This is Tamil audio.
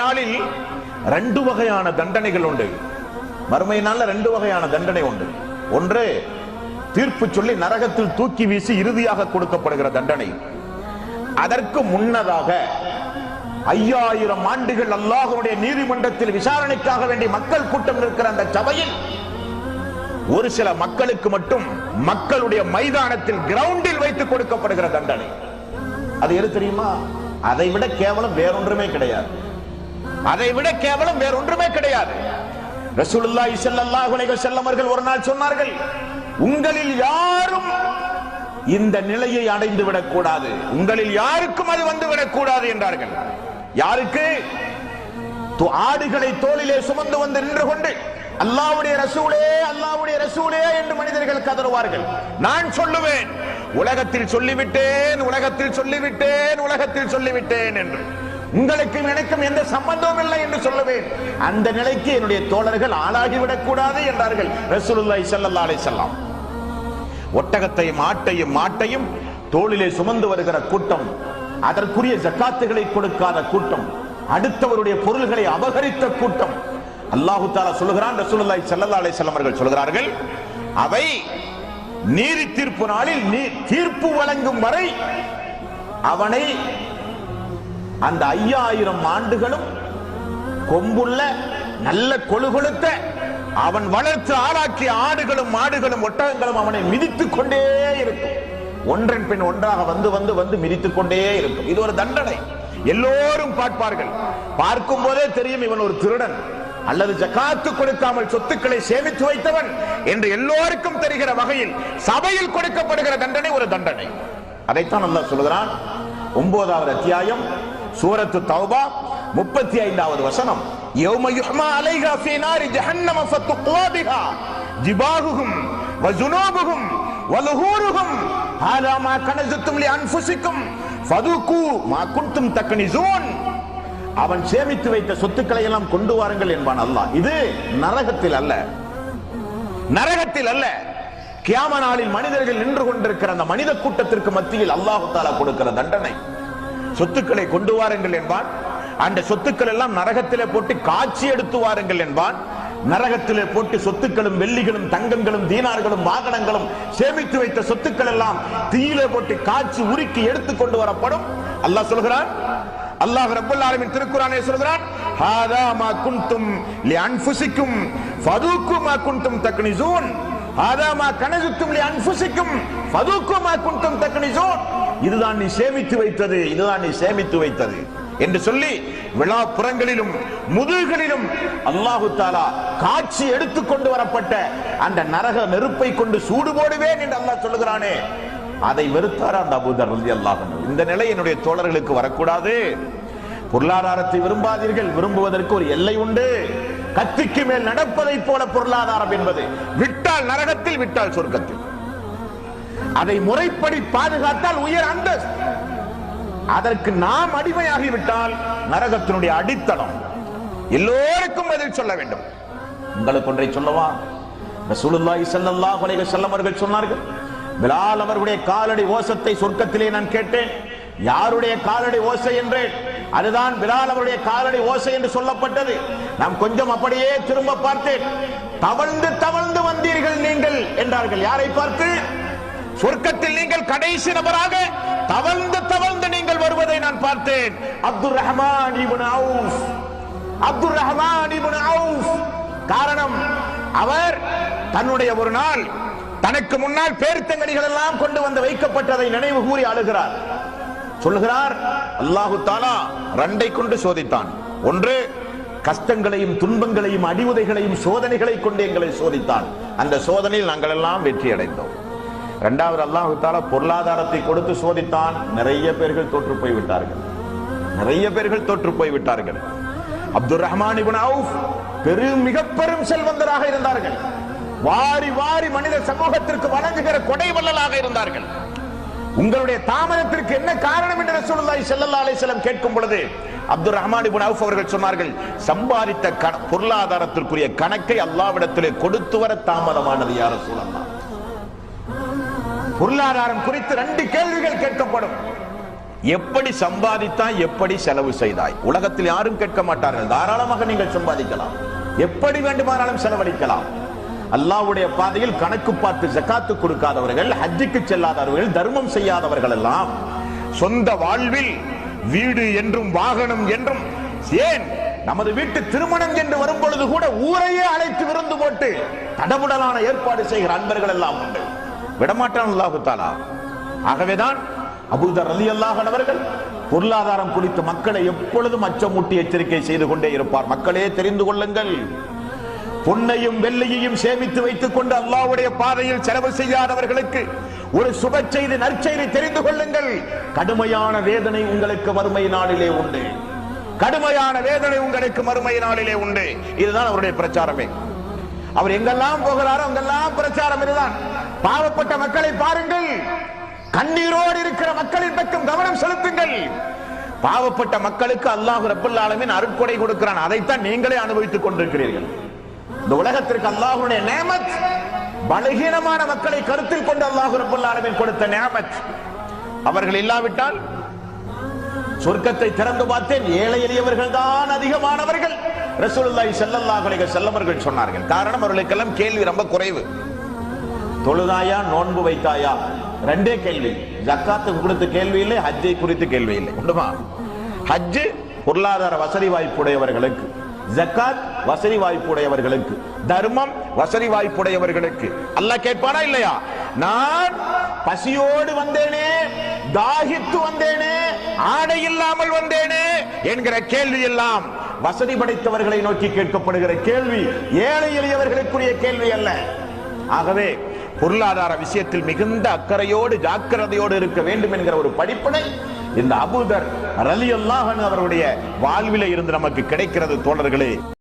நாளில் ரெண்டு வகையான தண்டனைகள் உண்டு. மறுமை நாளில் ரெண்டு வகையான தண்டனை உண்டு. ஒன்று தீர்ப்பு சொல்லி நரகத்தில் தூக்கி வீசி இறுதியாக கொடுக்கப்படுகிற தண்டனை. அதற்கு முன்னதாக ஐயாயிரம் ஆண்டுகள் அல்லாஹுடைய நீதிமன்றத்தில் விசாரணைக்காக வேண்டிய மக்கள் கூட்டம் இருக்கிற அந்த சபையில் ஒரு சில மக்களுக்கு மட்டும் மக்களுடைய மைதானத்தில் கிரவுண்டில் வைத்து கொடுக்கப்படுகிற தண்டனை. அது எது தெரியுமா? அதை விட கேவலம் வேறொன்றுமே கிடையாது. அதை விட கேவலம் வேறொன்றுமே கிடையாது. ரசூலுல்லாஹி ஸல்லல்லாஹு அலைஹி வஸல்லம் அவர்கள் ஒரு நாள் சொன்னார்கள் உங்களில் யாரும் இந்த நிலையை அடைந்து விடக்கூடாது உங்களில் யாருக்கும் அது வந்து விடக்கூடாது என்றார்கள். யாருக்கு? து- ஆடுகளை தோளிலே சுமந்து வந்து நின்று கொண்டு அல்லாவுடைய ரசூலே அல்லாவுடைய ரசூலே என்று மனிதர்கள் கதறுவார்கள். நான் சொல்லுவேன் உலகத்தில் சொல்லிவிட்டேன் உலகத்தில் சொல்லிவிட்டேன் உலகத்தில் சொல்லிவிட்டேன் என்று. உங்களுக்கும் எனக்கும் எந்த சம்பந்தமும் இல்லை என்று சொல்லுவேன். அந்த நிலைக்கு என்னுடைய தோழர்கள் ஆளாகிவிடக் கூடாது என்றார்கள் ரசூலுல்லாஹி ஸல்லல்லாஹு அலைஹி வஸல்லம். ஒட்டகத்தையும் ஆட்டையும் மாட்டையும் தோளிலே சுமந்து வருகிற கூட்டம் அதற்குரிய ஜக்காத்துகளை கொடுக்காத கூட்டம் அடுத்தவருடைய பொருள்களை அபகரித்த கூட்டம். அல்லாஹு தாலா சொல்லுகிறான் ரசூலுல்லாஹி ஸல்லல்லாஹு அலைஹி வஸல்லம் அவர்கள் சொல்கிறார்கள் அவை நீதி தீர்ப்பு நாளில் நீ- தீர்ப்பு வழங்கும் வரை அவனை அந்த ஐயாயிரம் ஆண்டுகளும் கொம்புள்ள நல்ல கொழுகொழுத்த அவன் வளர்த்து ஆளாக்கிய ஆடுகளும் மாடுகளும் ஒட்டகங்களும் அவனை மிதித்துக் கொண்டே இருக்கும். ஒன்றன் பின் ஒன்றாக வந்து வந்து வந்து மிதித்துக் கொண்டே இருக்கும். இது ஒரு தண்டனை. எல்லோரும் பார்ப்பார்கள். பார்க்கும் போதே தெரியும் இவன் ஒரு திருடன். அல்லது ஜகாத்து கொடுக்காமல் சொத்துக்களை சேமித்து வைத்தவன் என்று எல்லோருக்கும் தெரிகிற வகையில் சபையில் கொடுக்கப்படுகிற தண்டனை ஒரு தண்டனை. அதைத்தான் அல்லாஹ் சொல்கிறான் ஒன்பதாவது அத்தியாயம் சூரத்து தௌபா முப்பத்தி ஐந்தாவது வசனம். யௌம யுஹ்மா அலைஹா ஃபீ நாரி ஜஹன்னம ஃபத்துக்வா பிஹா. ஜிபாஹுஹும் வஜுனூபுஹும் வலுஹூருஹும் ஹாதா மா அன்ஃபுசிக்கும் ஃபதுகு மா குன்தும் அவன் சேமித்து வைத்த சொத்துக்களை எல்லாம் கொண்டு வாருங்கள் என்பான் அல்லாஹ். இது நரகத்தில் அல்ல. நரகத்தில் அல்ல. கியாம நாளில் மனிதர்கள் நின்று கொண்டிருக்கிற அந்த மனித கூட்டத்திற்கு மத்தியில் அல்லாஹு தாலா கொடுக்கிற தண்டனை. சொத்துக்களை கொண்டு வாருங்கள் என்பான். அந்த சொத்துக்கள் எல்லாம் நரகத்திலே போட்டு காட்சி எடுத்து வாருங்கள் என்பான். நரகத்திலே போட்டு சொத்துக்களும் வெள்ளிகளும் தங்கங்களும் தீனார்களும் வாகனங்களும் சேமித்து வைத்த சொத்துக்கள் எல்லாம் தீயிலே போட்டு காய்ச்சி உருக்கி எடுத்து கொண்டு வரப்படும். அல்லாஹ் சொல்கிறான்? அல்லாஹ் ரப்பல் ஆலமின் திருக்குறானே சொல்கிறான் ஹாதா மா குன்தும் லி அன்ஃபுசிக்கும் ஃபதூக்கு மா குன்தும் தக்னிசூன். ஹாதா மா கனசுத்தும் லி அன்ஃபுசிக்கும் ஃபதூக்கு மா குன்தும் தக்னிசூன். இதுதான் நீ சேமித்து வைத்தது இதுதான் நீ சேமித்து வைத்தது. என்று சொல்லி விழாப்புறங்களிலும் முதுகுகளிலும் அல்லாஹு தாலா காட்சி எடுத்து கொண்டு வரப்பட்ட அந்த நரக நெருப்பை கொண்டு சூடு போடுவேன் என்று அல்லாஹ் சொல்லுகிறானே. அதை வெறுத்தார் அந்த அபூதர் ரலி இந்த நிலை என்னுடைய தோழர்களுக்கு வரக்கூடாது. பொருளாதாரத்தை விரும்பாதீர்கள். விரும்புவதற்கு ஒரு எல்லை உண்டு. கத்திக்கு மேல் நடப்பதை போல பொருளாதாரம் என்பது விட்டால் நரகத்தில் விட்டால் சொர்க்கத்தில். அதை முறைப்படி பாதுகாத்தால் உயர் அந்தஸ்து. அதற்கு நாம் அடிமையாகிவிட்டால் நரகத்தினுடைய அடித்தளம். எல்லோருக்கும் பதில் சொல்ல வேண்டும். உங்களுக்கு ஒன்றை சொல்லவா? ரசூலுல்லாஹி ஸல்லல்லாஹு அலைஹி வஸல்லம் அவர்கள் சொன்னார்கள் பிலால் அவர்களுடைய காலடி ஓசத்தை சொர்க்கத்திலே நான் கேட்டேன். யாருடைய காலடி ஓசை என்றேன்? அதுதான் பிலால் அவருடைய காலடி ஓசை என்று சொல்லப்பட்டது. நாம் கொஞ்சம் அப்படியே திரும்ப பார்த்தேன். தவழ்ந்து தவழ்ந்து வந்தீர்கள் நீங்கள் என்றார்கள். யாரை பார்த்து? சொர்க்கத்தில் நீங்கள் கடைசி நபராக தவழ்ந்து தவழ்ந்து நீங்கள் வருவதை நான் பார்த்தேன். Abdul Rahman ibn Abdul Rahman ibn Awf. காரணம் அவர் தன்னுடைய ஒரு நாள் தனக்கு முன்னால் பேர்த்தங்கடிகள் எல்லாம் கொண்டு வந்து வைக்கப்பட்டதை நினைவு கூறி அழுகிறார். சொல்லுகிறார் அல்லாஹு தாலா ரெண்டை கொண்டு சோதித்தான். ஒன்று கஷ்டங்களையும் துன்பங்களையும் அடிவுதைகளையும் சோதனைகளை கொண்டு எங்களை சோதித்தான். அந்த சோதனையில் நாங்கள் எல்லாம் வெற்றி அடைந்தோம் இரண்டாவது அல்லாஹு பொருளாதாரத்தை கொடுத்து சோதித்தான் நிறைய பேர்கள் தோற்று போய் விட்டார்கள் நிறைய பேர்கள் தோற்று போய் விட்டார்கள் அப்துல் ரஹ்மான் இப்னு அவுஃப் பெரும் மிக பெரும் செல்வந்தராக இருந்தார்கள். வாரி வாரி மனித சமூகத்திற்கு வழங்குகிற கொடை வள்ளலாக இருந்தார்கள். உங்களுடைய தாமதத்திற்கு என்ன காரணம் என்று ரசூலுல்லாஹி ஸல்லல்லாஹு அலைஹி வஸல்லம் கேட்கும் பொழுது அப்துல் ரஹ்மான் இப்னு அவுஃப் அவர்கள் சொன்னார்கள் சம்பாதித்த கண- பொருளாதாரத்திற்குரிய கணக்கை அல்லாஹ்விடத்திலே கொடுத்து வர தாமதமானது யார் ரசூலல்லாஹ். பொருளாதாரம் குறித்து ரெண்டு கேள்விகள் கேட்கப்படும். எப்படி சம்பாதித்தாய் எப்படி செலவு செய்தாய்? உலகத்தில் யாரும் கேட்க மாட்டார்கள். தாராளமாக நீங்கள் சம்பாதிக்கலாம். எப்படி வேண்டுமானாலும் செலவழிக்கலாம். அல்லாஹ்வுடைய பாதையில் கணக்கு பார்த்து ஜக்காத்து கொடுக்காதவர்கள் ஹஜ்ஜுக்கு செல்லாதவர்கள் தர்மம் செய்யாதவர்கள் எல்லாம் சொந்த வாழ்வில் வீடு என்றும் வாகனம் என்றும் ஏன் நமது வீட்டு திருமணம் என்று வரும் பொழுது கூட ஊரையே அழைத்து விருந்து போட்டு தடபுடலான ஏற்பாடு செய்கிற அன்பர்கள் எல்லாம் உண்டு. விடமாட்டான் அல்லாஹு தாலா ஆகவேதான் அபுதர் அலி அல்லாஹன் அவர்கள் பொருளாதாரம் குறித்து மக்களை எப்பொழுதும் அச்சமூட்டி எச்சரிக்கை செய்து கொண்டே இருப்பார். மக்களே தெரிந்து கொள்ளுங்கள். பொன்னையும் வெள்ளையையும் சேமித்து வைத்துக் கொண்டு அல்லாவுடைய பாதையில் செலவு செய்யாதவர்களுக்கு ஒரு சுப செய்தி நற்செய்தி தெரிந்து கொள்ளுங்கள். கடுமையான வேதனை உங்களுக்கு வறுமை நாளிலே உண்டு. கடுமையான வேதனை உங்களுக்கு மறுமை நாளிலே உண்டு. இதுதான் அவருடைய பிரச்சாரமே. அவர் எங்கெல்லாம் போகிறாரோ அங்கெல்லாம் பிரச்சாரம் இதுதான். பாவப்பட்ட மக்களை பாருங்கள். கண்ணீரோடு இருக்கிற மக்களின் பக்கம் கவனம் செலுத்துங்கள். பாவப்பட்ட மக்களுக்கு அல்லாஹு ரப்பல் அருட்கொடை கொடுக்கிறான். அதைத்தான் நீங்களே அனுபவித்துக் கொண்டிருக்கிறீர்கள். இந்த உலகத்திற்கு அல்லாஹுடைய நேமத் பலகீனமான மக்களை கருத்தில் கொண்டு அல்லாஹு ரப்பல் ஆலமீன் கொடுத்த நேமத். அவர்கள் இல்லாவிட்டால் சொர்க்கத்தை திறந்து பார்த்தேன். ஏழை எளியவர்கள் தான் அதிகமானவர்கள். ரசூலுல்லாஹி ஸல்லல்லாஹு அலைஹி வஸல்லம் அவர்கள் சொன்னார்கள். காரணம் அவர்களுக்கெல்லாம் கேள்வி ரொம்ப குறைவு. தொழுதாயா நோன்பு வைத்தாயா? ரெண்டே கேள்வி. ஜக்காத்து குறித்து கேள்வி இல்லை ஹஜ்ஜை குறித்து கேள்வி இல்லை. உண்டுமா? ஹஜ்ஜு பொருளாதார வசதி வாய்ப்புடையவர்களுக்கு. ஜக்காத் வசதி வாய்ப்புடையவர்களுக்கு. தர்மம் வசதி வாய்ப்புடையவர்களுக்கு. அல்லாஹ் கேட்பானா இல்லையா? நான் பசியோடு வந்தேனே தாகித்து வந்தேனே ஆடை இல்லாமல் வந்தேனே என்கிற கேள்வி எல்லாம் வசதி படைத்தவர்களை நோக்கி கேட்கப்படுகிற கேள்வி ஏழை எளியவர்களுக்குரிய கேள்வி அல்ல. ஆகவே பொருளாதார விஷயத்தில் மிகுந்த அக்கறையோடு ஜாக்கிரதையோடு இருக்க வேண்டும் என்கிற ஒரு படிப்பினை இந்த அபூதர் ரலி அவருடைய வாழ்வில இருந்து நமக்கு கிடைக்கிறது தோழர்களே.